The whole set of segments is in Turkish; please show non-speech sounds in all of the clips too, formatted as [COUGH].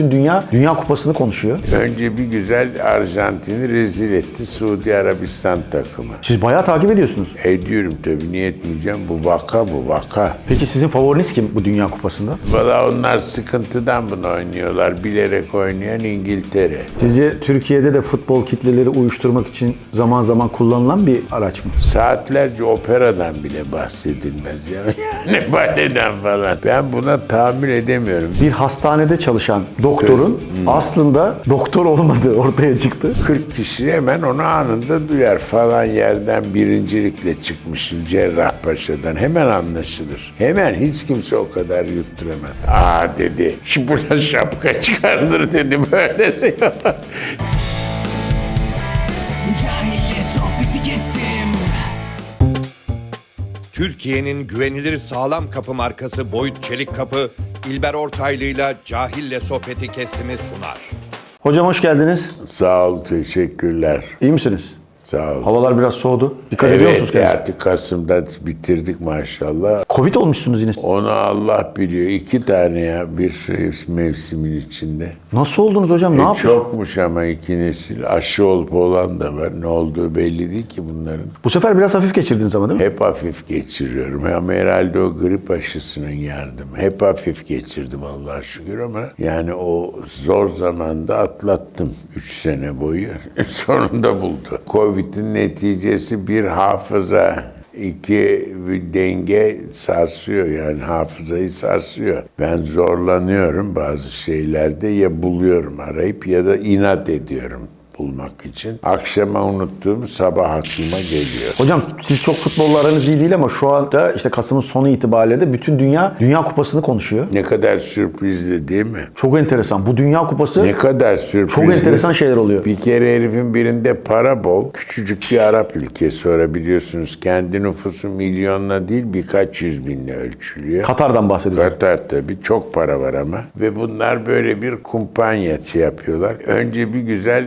bütün dünya Dünya Kupası'nı konuşuyor. Önce bir güzel Arjantin'i rezil etti Suudi Arabistan takımı. Siz bayağı takip ediyorsunuz. Ediyorum tabii niye etmeyeceğim bu vaka bu vaka. Peki sizin favoriniz kim bu Dünya Kupası'nda? Valla onlar sıkıntıdan bunu oynuyorlar. Bilerek oynayan İngiltere. Sizce Türkiye'de de futbol kitleleri uyuşturmak için zaman zaman kullanılan bir araç mı? Saatlerce operadan bile bahsedilmez ya. [LAUGHS] Yani baleden falan. Ben buna tahammül edemiyorum. Bir hastanede çalışan doktorun aslında doktor olmadığı ortaya çıktı. 40 kişi hemen onu anında duyar falan yerden birincilikle çıkmışım Cerrahpaşa'dan. Hemen anlaşılır. Hemen hiç kimse o kadar yutturamaz. Aa dedi. Şu buna şapka çıkarılır dedi böyle. Cahille sohbeti kestim. Türkiye'nin güvenilir sağlam kapı markası Boyut Çelik Kapı, İlber Ortaylı'yla Cahille Sohbeti Kestim'i sunar. Hocam hoş geldiniz. Sağ ol, teşekkürler. İyi misiniz? Sağ ol. Havalar biraz soğudu. Dikkat ediyor musunuz? Evet, artık Kasım'da bitirdik maşallah. Covid olmuşsunuz yine. Onu Allah biliyor. İki tane ya bir mevsimin içinde. Nasıl oldunuz hocam? Ne E, yaptınız? çokmuş ama iki nesil. Aşı olup olan da var. Ne olduğu belli değil ki bunların. Bu sefer biraz hafif geçirdiniz ama değil mi? Hep hafif geçiriyorum. Ama herhalde o grip aşısının yardımı. Hep hafif geçirdim Allah'a şükür ama yani o zor zamanda atlattım 3 sene boyu. [LAUGHS] Sonunda buldu. Covid'in neticesi bir hafıza, iki bir denge sarsıyor yani hafızayı sarsıyor. Ben zorlanıyorum bazı şeylerde ya buluyorum arayıp ya da inat ediyorum bulmak için. Akşama unuttuğum sabah aklıma geliyor. Hocam siz çok futbolla aranız iyi değil ama şu anda işte Kasım'ın sonu itibariyle de bütün dünya Dünya Kupası'nı konuşuyor. Ne kadar sürprizli değil mi? Çok enteresan. Bu Dünya Kupası Ne kadar sürprizli. çok enteresan şeyler oluyor. Bir kere herifin birinde para bol, küçücük bir Arap ülkesi sonra biliyorsunuz kendi nüfusu milyonla değil birkaç yüz binle ölçülüyor. Katar'dan bahsediyorum. Katar tabii çok para var ama. Ve bunlar böyle bir kumpanya şey yapıyorlar. Önce bir güzel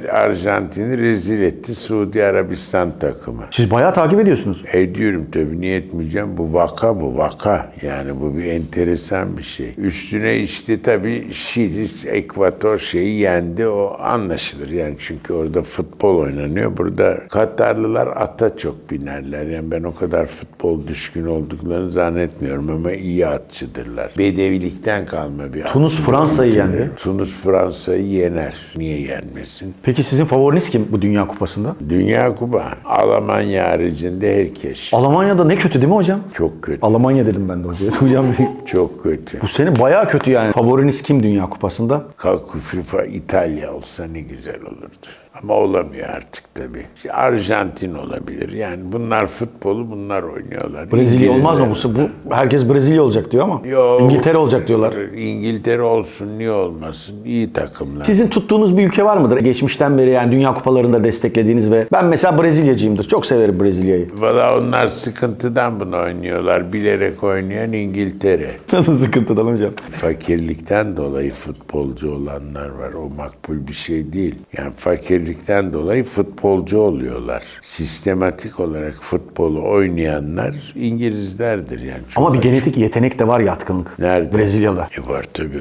Arjantin'i rezil etti Suudi Arabistan takımı. Siz bayağı takip ediyorsunuz. Ediyorum tabii niye etmeyeceğim. Bu vaka bu vaka. Yani bu bir enteresan bir şey. Üstüne işte tabii Şili, Ekvator şeyi yendi. O anlaşılır yani çünkü orada futbol oynanıyor. Burada Katarlılar ata çok binerler. Yani ben o kadar futbol düşkün olduklarını zannetmiyorum ama iyi atçıdırlar. Bedevilikten kalma bir Tunus. Fransa'yı yendi. Tunus Fransa'yı yener. Niye yenmesin? Peki sizin favoriniz kim bu Dünya Kupası'nda? Dünya Kupa. Almanya haricinde herkes. Almanya'da ne kötü değil mi hocam? Çok kötü. Almanya dedim ben de hocaya. [LAUGHS] Hocam değil. Çok kötü. Bu sene bayağı kötü yani. Favoriniz kim Dünya Kupası'nda? Kalkı FIFA İtalya olsa ne güzel olurdu. Ama olamıyor artık tabii. İşte Arjantin olabilir. Yani bunlar futbolu bunlar oynuyorlar. Brezilya olmaz mı bu? bu? Herkes Brezilya olacak diyor ama. Yo. İngiltere olacak diyorlar. İngiltere olsun niye olmasın? İyi takımlar. Sizin tuttuğunuz bir ülke var mıdır? Geçmişten beri yani Dünya Kupalarında desteklediğiniz ve ben mesela Brezilyacıyımdır. Çok severim Brezilya'yı. Valla onlar sıkıntıdan bunu oynuyorlar. Bilerek oynayan İngiltere. [LAUGHS] Nasıl sıkıntıdan hocam? Fakirlikten dolayı futbolcu olanlar var. O makbul bir şey değil. Yani fakirlikten dolayı futbolcu oluyorlar. Sistematik olarak futbolu oynayanlar İngilizlerdir yani. Çok Ama bir genetik yetenek de var yatkınlık. Nerede? Brezilya'da. E var tabii.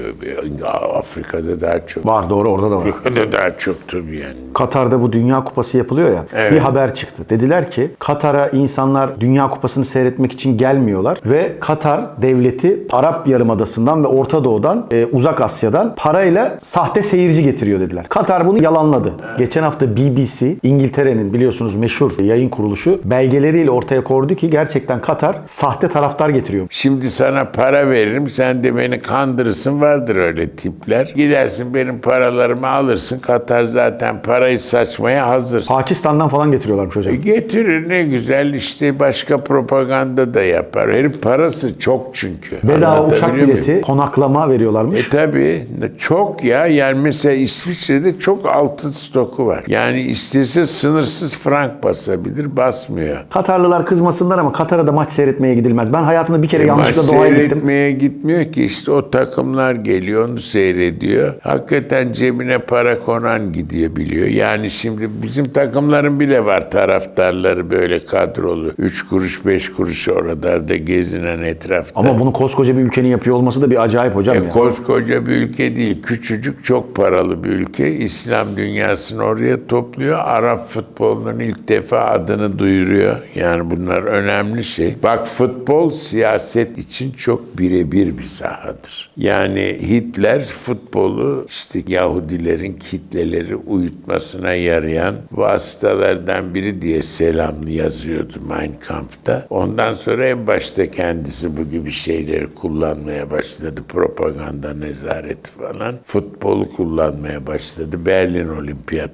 Afrika'da daha çok. Var doğru orada da var. Afrika'da daha çok tabii yani. Katar'da bu Dünya Kupası yapılıyor ya. Evet. Bir haber çıktı. Dediler ki Katar'a insanlar Dünya Kupası'nı seyretmek için gelmiyorlar ve Katar devleti Arap Yarımadası'ndan ve Orta Doğu'dan, e, Uzak Asya'dan parayla sahte seyirci getiriyor dediler. Katar bunu yalanladı. Geçen hafta BBC, İngiltere'nin biliyorsunuz meşhur yayın kuruluşu belgeleriyle ortaya koydu ki gerçekten Katar sahte taraftar getiriyor. Şimdi sana para veririm, sen de beni kandırırsın. Vardır öyle tipler. Gidersin benim paralarımı alırsın. Katar zaten parayı saçmaya hazır. Pakistan'dan falan getiriyorlarmış hocam. E getirir ne güzel işte başka propaganda da yapar. Herif parası çok çünkü. Bedava uçak Anlatabiliyor muyum? bileti, konaklama veriyorlarmış. E tabi çok ya yani mesela İsviçre'de çok altın stoku var. Yani istese sınırsız frank basabilir basmıyor. Katarlılar kızmasınlar ama Katar'a da maç seyretmeye gidilmez. Ben hayatımda bir kere E, Maç yanlışlıkla doğaya gittim. seyretmeye gitmiyor ki işte o takımlar geliyor onu seyrediyor. Hakikaten cebine para konan gidiyor biliyor. Yani şimdi bizim takımların bile var taraftarları böyle kadrolu. Üç kuruş beş kuruş oralarda gezinen etrafta. Ama bunu koskoca bir ülkenin yapıyor olması da bir acayip hocam E, ya. koskoca bir ülke değil. Küçücük çok paralı bir ülke. İslam dünyasını oraya topluyor. Arap futbolunun ilk defa adını duyuruyor. Yani bunlar önemli şey. Bak futbol siyaset için çok birebir bir sahadır. Yani Hitler futbolu işte Yahudilerin kitleleri uyutmasına yarayan vasıtalardan biri diye selamlı yazıyordu Mein Kampf'ta. Ondan sonra en başta kendisi bu gibi şeyleri kullanmaya başladı. Propaganda nezareti falan. Futbolu kullanmaya başladı. Berlin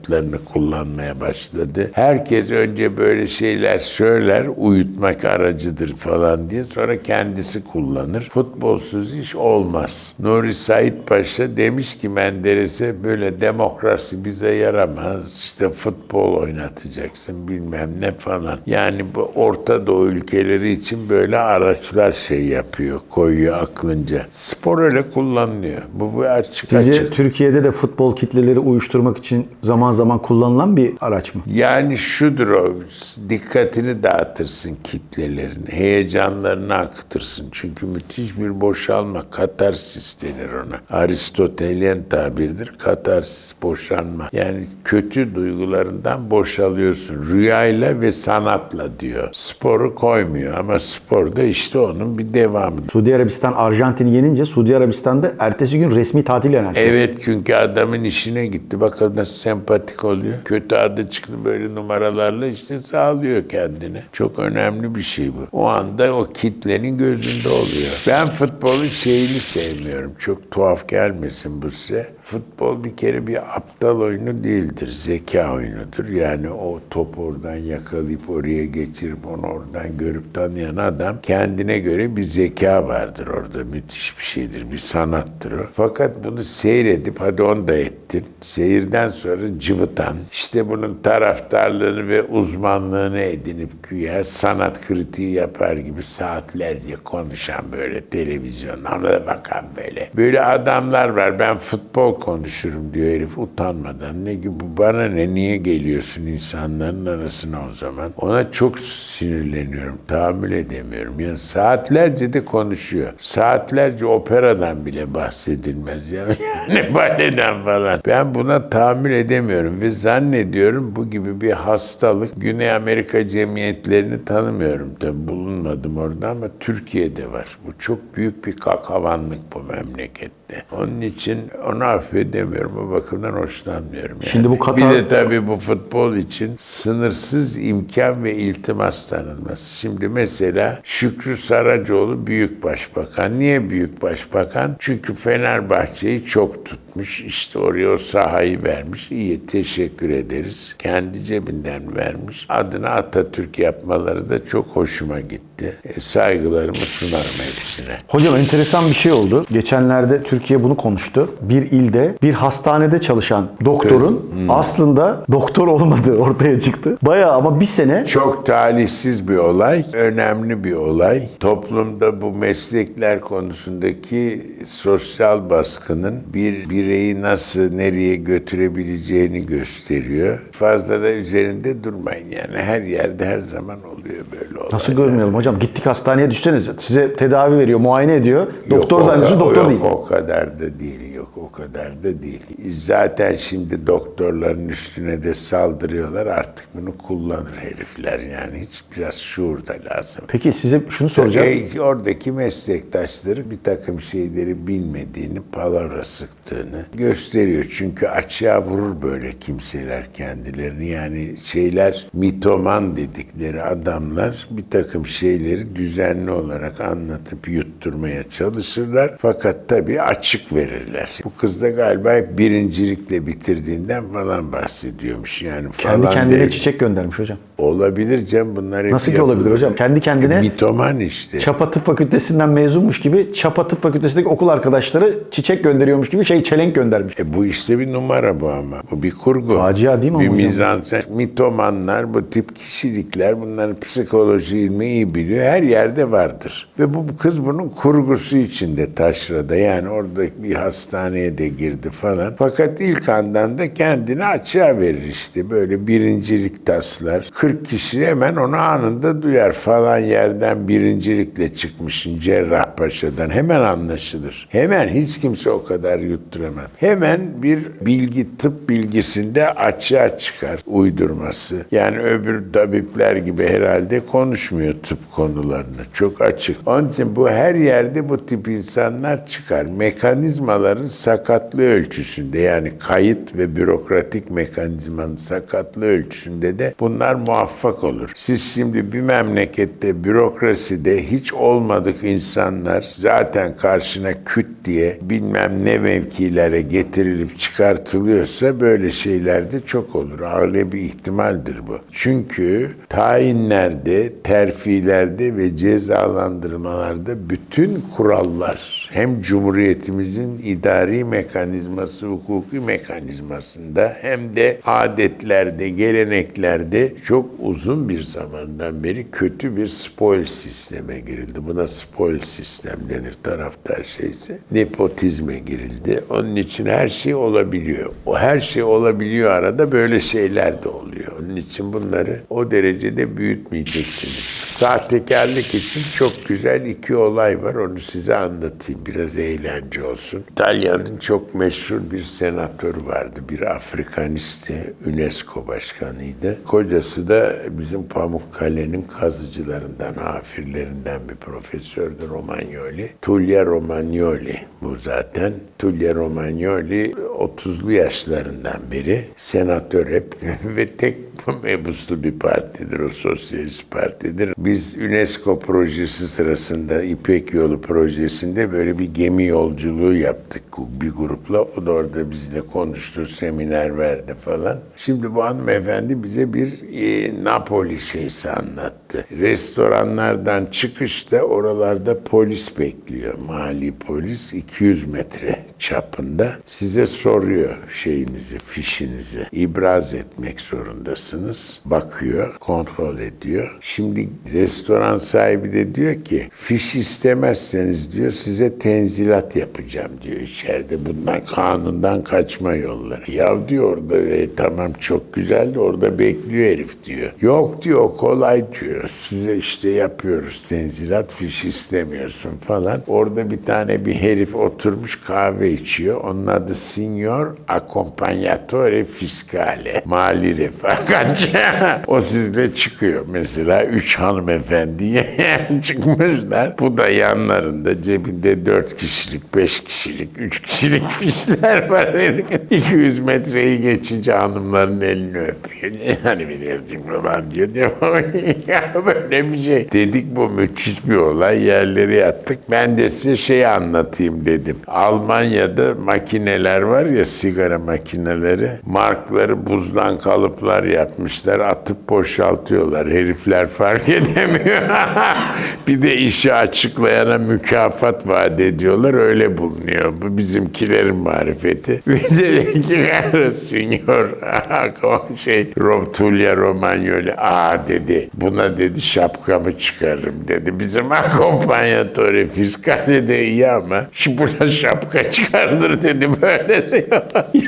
olimpiyatlarını kullanmaya başladı. Herkes önce böyle şeyler söyler, uyutmak aracıdır falan diye. Sonra kendisi kullanır. Futbolsuz iş olmaz. Nuri Said Paşa demiş ki Menderes'e böyle demokrasi bize yaramaz. İşte futbol oynatacaksın bilmem ne falan. Yani bu Orta Doğu ülkeleri için böyle araçlar şey yapıyor, koyuyor aklınca. Spor öyle kullanılıyor. Bu, bu açık Sizce açık. Türkiye'de de futbol kitleleri uyuşturmak için zaman zaman kullanılan bir araç mı? Yani şudur o, dikkatini dağıtırsın kitlelerin, heyecanlarını akıtırsın. Çünkü müthiş bir boşalma, katarsis denir ona. Aristotelyen tabirdir, katarsis, boşanma. Yani kötü duygularından boşalıyorsun. Rüyayla ve sanatla diyor. Sporu koymuyor ama sporda işte onun bir devamı. Suudi Arabistan Arjantin'i yenince Suudi Arabistan'da ertesi gün resmi tatil ilan etti. Evet çünkü adamın işine gitti. Bakalım nasıl sempatik oluyor. Kötü adı çıktı böyle numaralarla işte sağlıyor kendini. Çok önemli bir şey bu. O anda o kitlenin gözünde oluyor. Ben futbolun şeyini sevmiyorum. Çok tuhaf gelmesin bu size. Futbol bir kere bir aptal oyunu değildir. Zeka oyunudur. Yani o top oradan yakalayıp oraya geçirip onu oradan görüp tanıyan adam kendine göre bir zeka vardır orada. Müthiş bir şeydir. Bir sanattır o. Fakat bunu seyredip hadi onu da ettin. Seyirden sonra cıvıtan, işte bunun taraftarlığını ve uzmanlığını edinip güya sanat kritiği yapar gibi saatlerce konuşan böyle televizyonda bakan böyle. Böyle adamlar var. Ben futbol konuşurum diyor herif utanmadan. Ne gibi bu bana ne niye geliyorsun insanların arasına o zaman? Ona çok sinirleniyorum. Tahammül edemiyorum. Yani saatlerce de konuşuyor. Saatlerce operadan bile bahsedilmez ya. [LAUGHS] Yani baleden falan. Ben buna tahammül edemiyorum ve zannediyorum bu gibi bir hastalık Güney Amerika cemiyetlerini tanımıyorum. Tabi bulunmadım orada ama Türkiye'de var. Bu çok büyük bir kakavanlık bu memlekette. Onun için onu affedemiyorum. O bakımdan hoşlanmıyorum. Yani. Şimdi bu Bir Katar- de tabii bu futbol için sınırsız imkan ve iltimas tanınması. Şimdi mesela Şükrü Saracoğlu büyük başbakan. Niye büyük başbakan? Çünkü Fenerbahçe'yi çok tutmuş. İşte oraya o sahayı vermiş. İyi teşekkür ederiz. Kendi cebinden vermiş. Adını Atatürk yapmaları da çok hoşuma gitti. E, saygılarımı sunarım hepsine. Hocam enteresan bir şey oldu. Geçenlerde Türkiye bunu konuştu. Bir ilde bir hastanede çalışan doktorun aslında doktor olmadığı ortaya çıktı. Bayağı ama bir sene Çok talihsiz bir olay, önemli bir olay. Toplumda bu meslekler konusundaki sosyal baskının bir bireyi nasıl nereye götürebileceğini gösteriyor. Fazla da üzerinde durmayın yani her yerde her zaman oluyor böyle olaylar. nasıl görmeyelim hocam? Gittik hastaneye düşseniz size tedavi veriyor, muayene ediyor. Yok, Doktor o- zannediyorsun o- doktor yok, değil. O kadar da değil. Yok o kadar da değil. Zaten şimdi doktorların üstüne de saldırıyorlar. Artık bunu kullanır herifler. Yani hiç biraz şuur da lazım. Peki size şunu soracağım. E, oradaki meslektaşları bir takım şeyleri bilmediğini, palavra sıktığını gösteriyor. Çünkü açığa vurur böyle kimseler kendilerini. Yani şeyler mitoman dedikleri adamlar bir takım şeyleri düzenli olarak anlatıp yutturmaya çalışırlar. Fakat tabii açık verirler. Bu kız da galiba hep birincilikle bitirdiğinden falan bahsediyormuş. Yani falan Kendi kendine değil. çiçek göndermiş hocam. Olabilir canım bunlar hep Nasıl ki yapılır. olabilir hocam? Kendi kendine Mitoman işte. Çapa Tıp Fakültesinden mezunmuş gibi Çapa Tıp Fakültesindeki okul arkadaşları çiçek gönderiyormuş gibi şey çelenk göndermiş. E bu işte bir numara bu ama. Bu bir kurgu. Facia değil mi Bir mizansen. Mitomanlar, bu tip kişilikler bunların psikoloji ilmi iyi biliyor. Her yerde vardır. Ve bu, bu kız bunu kurgusu içinde taşrada. Yani orada bir hastaneye de girdi falan. Fakat ilk andan da kendini açığa verir işte. Böyle birincilik taslar. 40 kişi hemen onu anında duyar. Falan yerden birincilikle çıkmışsın Cerrahpaşa'dan. Hemen anlaşılır. Hemen hiç kimse o kadar yutturamaz. Hemen bir bilgi, tıp bilgisinde açığa çıkar uydurması. Yani öbür tabipler gibi herhalde konuşmuyor tıp konularını. Çok açık. Onun için bu her yerde bu tip insanlar çıkar. Mekanizmaların sakatlığı ölçüsünde yani kayıt ve bürokratik mekanizmanın sakatlığı ölçüsünde de bunlar muvaffak olur. Siz şimdi bir memlekette bürokraside hiç olmadık insanlar zaten karşına küt diye bilmem ne mevkilere getirilip çıkartılıyorsa böyle şeyler de çok olur. Öyle bir ihtimaldir bu. Çünkü tayinlerde, terfilerde ve cezalandırmalarda bütün kurallar hem Cumhuriyetimizin idari mekanizması, hukuki mekanizmasında hem de adetlerde, geleneklerde çok uzun bir zamandan beri kötü bir spoil sisteme girildi. Buna spoil sistem denir taraftar şeyse. Nepotizme girildi. Onun için her şey olabiliyor. O her şey olabiliyor arada böyle şeyler de oluyor. Onun için bunları o derecede büyütmeyeceksiniz. Sahtekarlık için çok güzel iki olay var. Onu size anlatayım. Biraz eğlence olsun. İtalya'nın çok meşhur bir senatörü vardı. Bir Afrikanisti. UNESCO başkanıydı. Kocası da bizim Pamukkale'nin kazıcılarından, hafirlerinden bir profesördü Romagnoli. Tullia Romagnoli bu zaten. Tullia Romagnoli 30'lu yaşlarından beri senatör hep [LAUGHS] ve tek mebuslu bir partidir o sosyalist partidir. Biz UNESCO projesi sırasında İpek Yolu projesinde böyle bir gemi yolculuğu yaptık bir grupla. O da orada bizle konuştu, seminer verdi falan. Şimdi bu hanımefendi bize bir e, Napoli şeysi anlattı. Restoranlardan çıkışta oralarda polis bekliyor. Mali polis 200 metre çapında. Size soruyor şeyinizi, fişinizi. ibraz etmek zorundasınız. Bakıyor, kontrol ediyor. Şimdi restoran sahibi de diyor ki fiş istemezseniz diyor size tenzilat yapacağım diyor içeride. Bundan kanundan kaçma yolları. Ya diyor orada "E, tamam çok güzel de orada bekliyor herif diyor. Yok diyor kolay diyor. Size işte yapıyoruz tenzilat fiş istemiyorsun falan. Orada bir tane bir herif oturmuş kahve içiyor. Onun adı Signor Accompagnatore Fiscale. Mali refakatçi. [LAUGHS] o sizle çıkıyor mesela. Üç hanımefendiye [LAUGHS] çıkmışlar. Bu da yanlarında cebinde dört kişilik, beş kişilik, üç kişilik [LAUGHS] fişler var herifin. 200 metreyi geçince hanımların elini öpüyor. Yani bir herif falan diyor. [LAUGHS] ya böyle bir şey. Dedik bu müthiş bir olay. Yerleri yattık. Ben de size şeyi anlatayım dedim. Almanya'da makineler var ya sigara makineleri. Markları buzdan kalıplar yapmışlar. Atıp boşaltıyorlar. Herifler fark edemiyor. [LAUGHS] bir de işi açıklayana mükafat vaat ediyorlar. Öyle bulunuyor. Bu bizimkilerin marifeti. [LAUGHS] De dedi ki Signor şey Rotulya Romagnoli. Aa dedi. Buna dedi şapkamı çıkarırım dedi. Bizim akompanyatörü fiskali de iyi ama şu buna şapka çıkardır dedi [LAUGHS] böyle.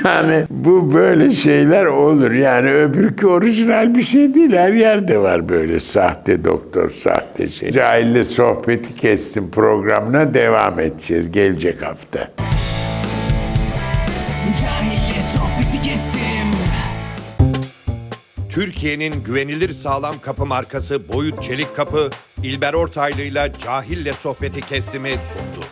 yani bu böyle şeyler olur. Yani öbürkü orijinal bir şey değil. Her yerde var böyle sahte doktor, sahte şey. Cahille sohbeti kestim programına devam edeceğiz gelecek hafta. Cahille sohbeti kestim Türkiye'nin güvenilir sağlam kapı markası Boyut Çelik Kapı, İlber Ortaylı'yla Cahil'le sohbeti kestimi sundu.